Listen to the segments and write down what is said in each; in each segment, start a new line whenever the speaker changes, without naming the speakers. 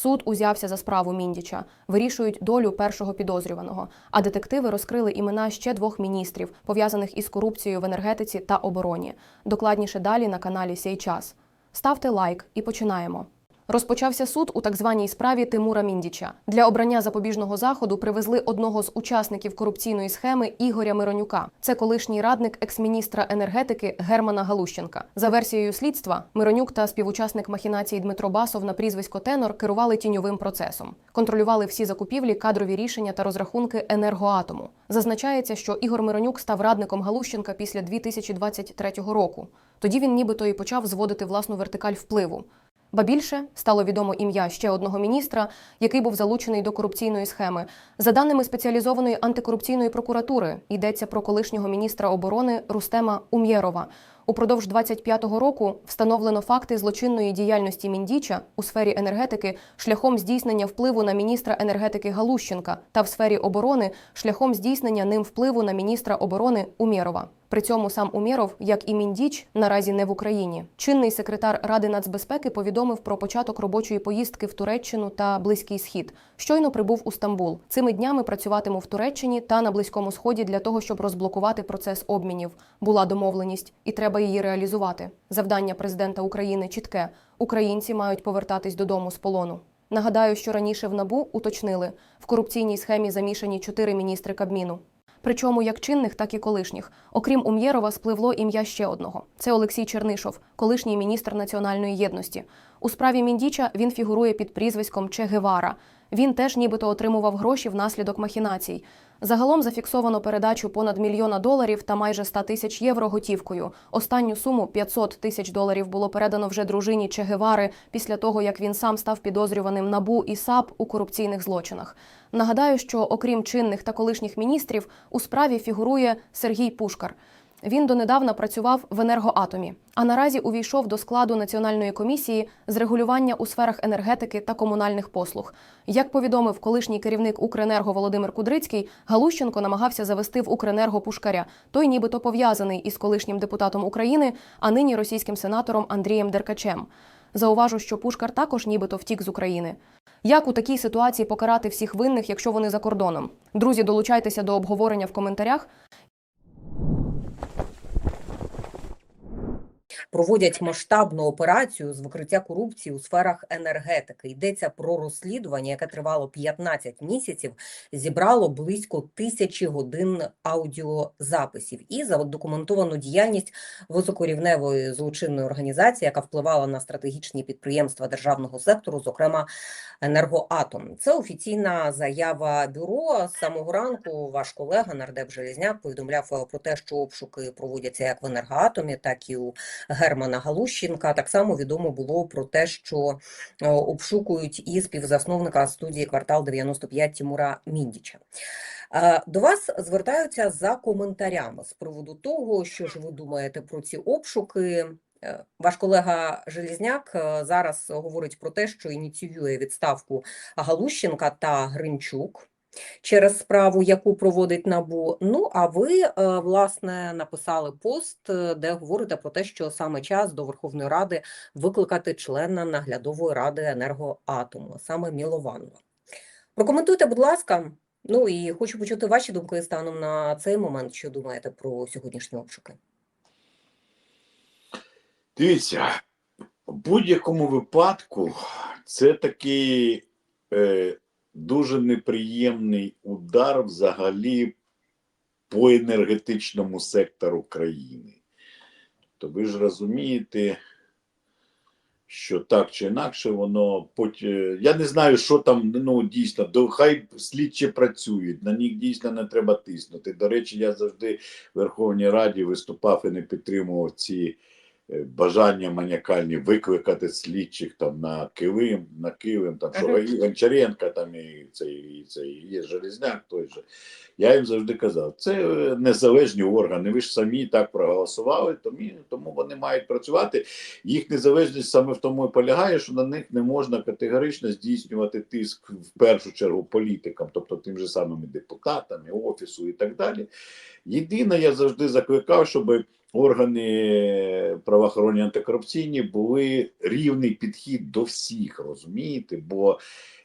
Суд узявся за справу Міндіча, вирішують долю першого підозрюваного. А детективи розкрили імена ще двох міністрів, пов'язаних із корупцією в енергетиці та обороні. Докладніше далі на каналі Сей час. Ставте лайк і починаємо. Розпочався суд у так званій справі Тимура Міндіча. Для обрання запобіжного заходу привезли одного з учасників корупційної схеми Ігоря Миронюка. Це колишній радник екс-міністра енергетики Германа Галущенка. За версією слідства, Миронюк та співучасник махінації Дмитро Басов на прізвисько Тенор керували тіньовим процесом, контролювали всі закупівлі, кадрові рішення та розрахунки енергоатому. Зазначається, що Ігор Миронюк став радником Галущенка після 2023 року. Тоді він нібито і почав зводити власну вертикаль впливу. Ба більше стало відомо ім'я ще одного міністра, який був залучений до корупційної схеми. За даними спеціалізованої антикорупційної прокуратури, йдеться про колишнього міністра оборони Рустема Умєрова. Упродовж 25-го року встановлено факти злочинної діяльності Міндіча у сфері енергетики шляхом здійснення впливу на міністра енергетики Галущенка та в сфері оборони шляхом здійснення ним впливу на міністра оборони Умєрова. При цьому сам Умєров, як і Міндіч, наразі не в Україні. Чинний секретар Ради нацбезпеки повідомив про початок робочої поїздки в Туреччину та Близький Схід. Щойно прибув у Стамбул. Цими днями працюватиму в Туреччині та на Близькому Сході для того, щоб розблокувати процес обмінів. Була домовленість, і треба її реалізувати. Завдання президента України чітке: українці мають повертатись додому з полону. Нагадаю, що раніше в набу уточнили в корупційній схемі замішані чотири міністри Кабміну. Причому як чинних, так і колишніх. Окрім Умєрова, спливло ім'я ще одного. Це Олексій Чернишов, колишній міністр національної єдності. У справі Міндіча він фігурує під прізвиськом Че Гевара. Він теж нібито отримував гроші внаслідок махінацій. Загалом зафіксовано передачу понад мільйона доларів та майже 100 тисяч євро готівкою. Останню суму 500 тисяч доларів було передано вже дружині Че Гевари після того, як він сам став підозрюваним набу і САП у корупційних злочинах. Нагадаю, що окрім чинних та колишніх міністрів у справі фігурує Сергій Пушкар. Він донедавна працював в енергоатомі, а наразі увійшов до складу національної комісії з регулювання у сферах енергетики та комунальних послуг. Як повідомив колишній керівник Укренерго Володимир Кудрицький, Галущенко намагався завести в Укренерго Пушкаря. Той нібито пов'язаний із колишнім депутатом України, а нині російським сенатором Андрієм Деркачем. Зауважу, що Пушкар також нібито втік з України. Як у такій ситуації покарати всіх винних, якщо вони за кордоном? Друзі, долучайтеся до обговорення в коментарях.
Проводять масштабну операцію з викриття корупції у сферах енергетики. Йдеться про розслідування, яке тривало 15 місяців, зібрало близько тисячі годин аудіозаписів і задокументовану діяльність високорівневої злочинної організації, яка впливала на стратегічні підприємства державного сектору, зокрема енергоатом. Це офіційна заява бюро. З самого ранку ваш колега нардеп Железняк повідомляв про те, що обшуки проводяться як в енергоатомі, так і у Германа Галущенка. Так само відомо було про те, що е, обшукують і співзасновника студії квартал 95 Тимура Міндіча. Е, До вас звертаються за коментарями з приводу того, що ж ви думаєте про ці обшуки. Е, Ваш колега Желізняк зараз говорить про те, що ініціює відставку Галущенка та Гринчук через справу, яку проводить НАБУ. Ну, а ви, е, власне, написали пост, е, де говорите про те, що саме час до Верховної Ради викликати члена наглядової ради енергоатому, саме Мілованова. Прокоментуйте, будь ласка. Ну і хочу почути ваші думки станом на цей момент, що думаєте про сьогоднішні обшуки.
Дивіться, в будь-якому випадку це такий е, дуже неприємний удар взагалі по енергетичному сектору країни. То ви ж розумієте, що так чи інакше воно потім. Я не знаю, що там ну дійсно, до хай слідчі працюють, на них дійсно не треба тиснути. До речі, я завжди в Верховній Раді виступав і не підтримував ці е, бажання маніакальні викликати слідчих там на Килим, на Килим, там і Гончаренка, там і цей, і цей є Железняк той же. Я їм завжди казав, це е, незалежні органи. Ви ж самі так проголосували, тому, тому вони мають працювати. Їх незалежність саме в тому і полягає, що на них не можна категорично здійснювати тиск в першу чергу політикам, тобто тим же самим і депутатам, і офісу і так далі. Єдине, я завжди закликав, щоб органи правоохоронні антикорупційні були рівний підхід до всіх, розумієте? Бо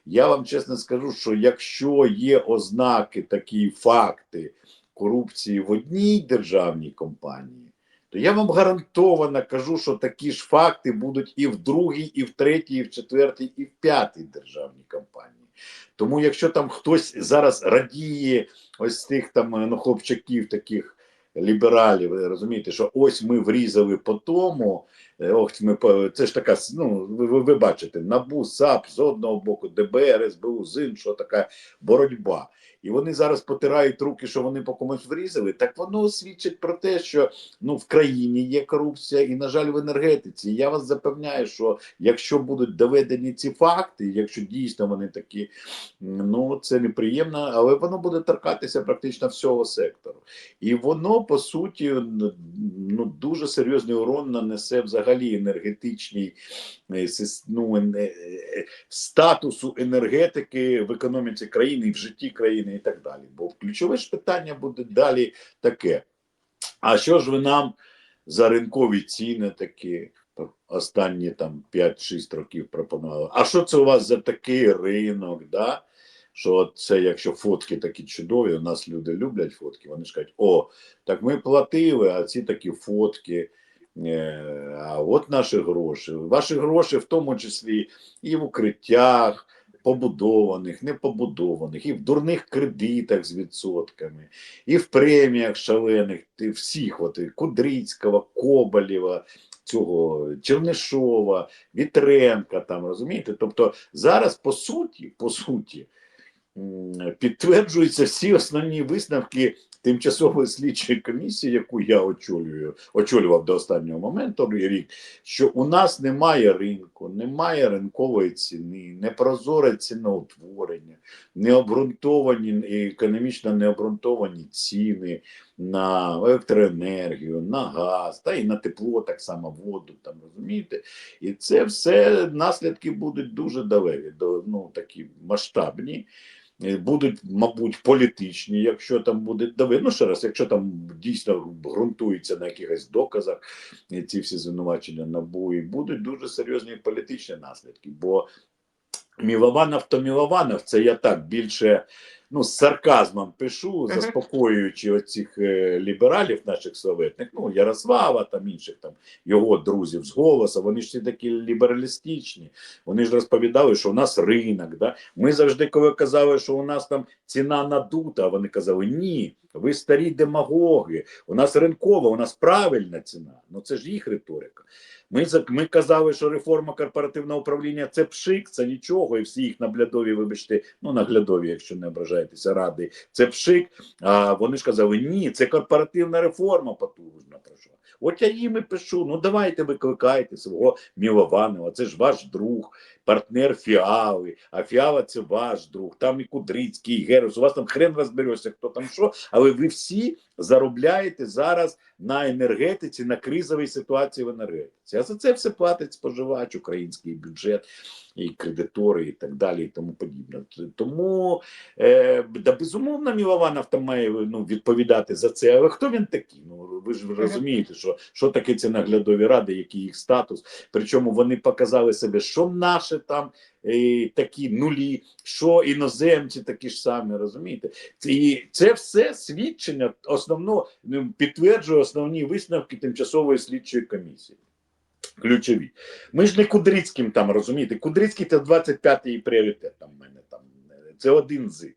я вам чесно скажу, що якщо є ознаки, такі факти корупції в одній державній компанії, то я вам гарантовано кажу, що такі ж факти будуть і в другій, і в третій, і в четвертій, і в п'ятій державній компанії. Тому якщо там хтось зараз радіє ось тих там ну, хлопчаків таких лібералів, розумієте, що ось ми врізали по тому, е, ох, ми це ж така, ну ви, ви, ви бачите, НАБУ, САП з одного боку, ДБР, СБУ, з іншого така боротьба. І вони зараз потирають руки, що вони по комусь врізали. Так воно свідчить про те, що ну в країні є корупція, і на жаль, в енергетиці. Я вас запевняю, що якщо будуть доведені ці факти, якщо дійсно вони такі, ну це неприємно, але воно буде торкатися практично всього сектору. І воно по суті ну дуже серйозний урон нанесе взагалі енергетичній е, ну, е, е, статусу енергетики в економіці країни і в житті країни і так далі. Бо ключове ж питання буде далі таке. А що ж ви нам за ринкові ціни такі останні там 5-6 років пропонували? А що це у вас за такий ринок? Да? Що це, якщо фотки такі чудові, у нас люди люблять фотки, вони ж кажуть, о, так ми платили, а ці такі фотки. Е, А от наші гроші. Ваші гроші в тому числі і в укриттях, побудованих, непобудованих, і в дурних кредитах з відсотками, і в преміях шалених, всіх, от, Кудрицького, Коболєва, цього Чернишова, Вітренка, там, розумієте? Тобто зараз, по суті, по суті, підтверджуються всі основні висновки тимчасової слідчої комісії, яку я очолюю, очолював до останнього моменту рік, що у нас немає ринку, немає ринкової ціни, непрозоре ціноутворення, необґрунтовані економічно необґрунтовані ціни на електроенергію, на газ, та і на тепло, так само воду, там розумієте? І це все наслідки будуть дуже далекі, до, ну, такі масштабні. Е, Будуть, мабуть, політичні, якщо там буде дави. Ну, ще раз, якщо там дійсно ґрунтується на якихось доказах е, ці всі звинувачення НАБУ, і будуть дуже серйозні політичні наслідки. Бо Мілованов то Мілованов, це я так більше ну, з сарказмом пишу, заспокоюючи оцих е, лібералів наших советних, ну Ярослава, там інших там його друзів з голосу, вони ж всі такі лібералістичні. Вони ж розповідали, що у нас ринок. Да? Ми завжди, коли казали, що у нас там ціна надута, вони казали, ні, ви старі демагоги, у нас ринкова, у нас правильна ціна. Ну це ж їх риторика. Ми, ми казали, що реформа корпоративного управління це пшик, це нічого, і всі їх наглядові, вибачте, ну наглядові, якщо не ображаєтеся, ради, це пшик. А вони ж казали, ні, це корпоративна реформа потужна пройшла. От я їм і пишу: ну давайте викликайте свого Мілованова, це ж ваш друг, партнер Фіали, а Фіала це ваш друг, там і Кудрицький, і Герус, у вас там хрен розберешся, хто там що, але ви всі заробляєте зараз на енергетиці, на кризовій ситуації в енергетиці. А за це все платить споживач, український бюджет, і кредитори, і так далі, і тому подібне. Тому е, да, безумовно, Мілованов там має ну, відповідати за це. Але хто він такий? Ну ви ж розумієте, що, що таке ці наглядові ради, який їх статус. Причому вони показали себе, що наші там е, такі нулі, що іноземці такі ж самі, розумієте? І це все свідчення основно ну, підтверджує основні висновки тимчасової слідчої комісії. Ключові. Ми ж не Кудрицьким там розумієте. Кудрицький це 25-й пріоритет. Там в мене там е, це один з.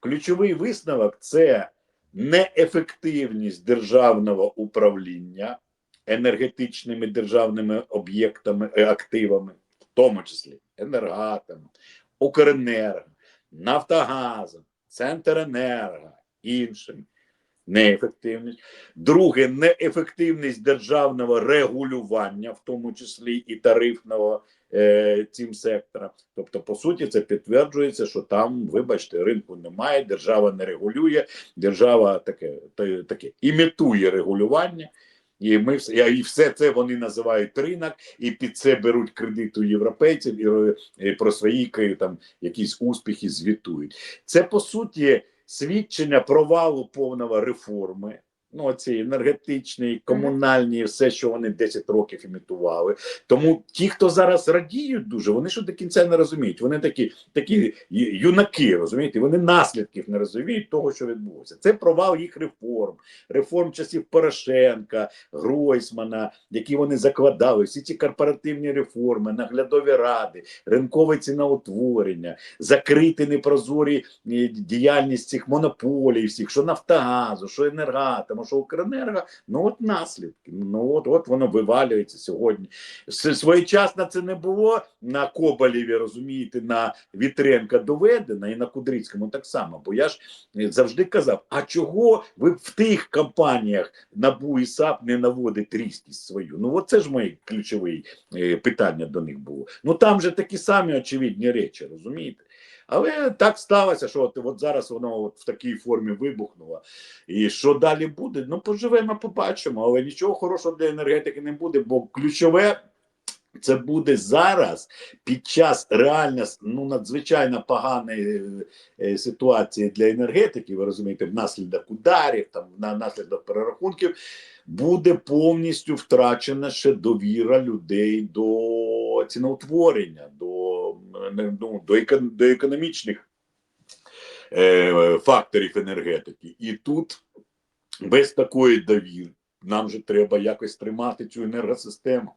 Ключовий висновок це неефективність державного управління енергетичними державними об'єктами активами, в тому числі енергатом, Укренерго, Нафтогазом, Центренерго, іншими. Неефективність. Друге, неефективність державного регулювання, в тому числі і тарифного е, цим сектором. Тобто, по суті, це підтверджується, що там, вибачте, ринку немає, держава не регулює, держава таке, та- таке імітує регулювання. І ми і все це вони називають ринок, і під це беруть кредит у європейців і, про свої там якісь успіхи звітують. Це по суті свідчення провалу повного реформи Ну, ці енергетичні, комунальні, все, що вони 10 років імітували. Тому ті, хто зараз радіють дуже, вони що до кінця не розуміють. Вони такі, такі юнаки, розумієте, вони наслідків не розуміють того, що відбулося. Це провал їх реформ, реформ часів Порошенка, Гройсмана, які вони закладали, всі ці корпоративні реформи, наглядові ради, ринкове ціноутворення, закрити непрозорі е, діяльність цих монополій, всіх, що Нафтогазу, що Енергатому, що Укренерго, ну от наслідки. Ну от, от воно вивалюється сьогодні. Своєчасно це не було на Коболєві, розумієте, на Вітренка доведено і на Кудрицькому так само. Бо я ж е, завжди казав: а чого ви в тих компаніях НАБУ і САП не наводить різкість свою? Ну от це ж моє ключове е, питання до них було. Ну там же такі самі очевидні речі, розумієте? Але так сталося, що от, от зараз воно от в такій формі вибухнуло. І що далі буде? Ну, поживемо, побачимо. Але нічого хорошого для енергетики не буде, бо ключове. Це буде зараз під час реально ну надзвичайно поганої е, ситуації для енергетики. Ви розумієте, внаслідок ударів, там на наслідок перерахунків, буде повністю втрачена ще довіра людей до ціноутворення, до, е, ну, до, екон- до економічних е, факторів енергетики. І тут без такої довіри нам же треба якось тримати цю енергосистему.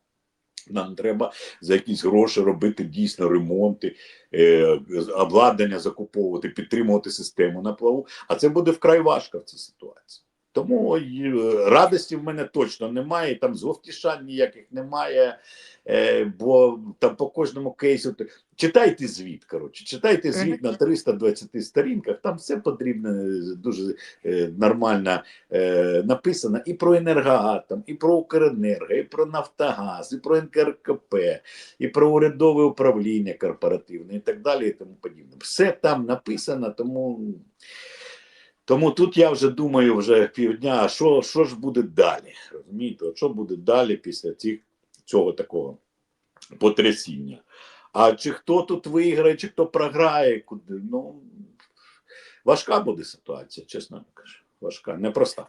Нам треба за якісь гроші робити дійсно ремонти, е, обладнання закуповувати, підтримувати систему на плаву. А це буде вкрай важко в цій ситуації. Тому е, радості в мене точно немає, там зловтішань ніяких немає, е, бо там по кожному кейсу читайте звіт. Коротше, читайте звіт на 320 сторінках. Там все потрібно е, дуже нормально написано і про енергоатом, і про Укренерго, і про Нафтогаз, і про НКРКП, і про урядове управління корпоративне, і так далі, і тому подібне. Все там написано, тому. Тому тут я вже думаю вже півдня, а що, що ж буде далі? Розумієте, що буде далі після цих, цього такого потрясіння? А чи хто тут виграє, чи хто програє, куди? Ну важка буде ситуація, чесно кажу. Важка, непроста.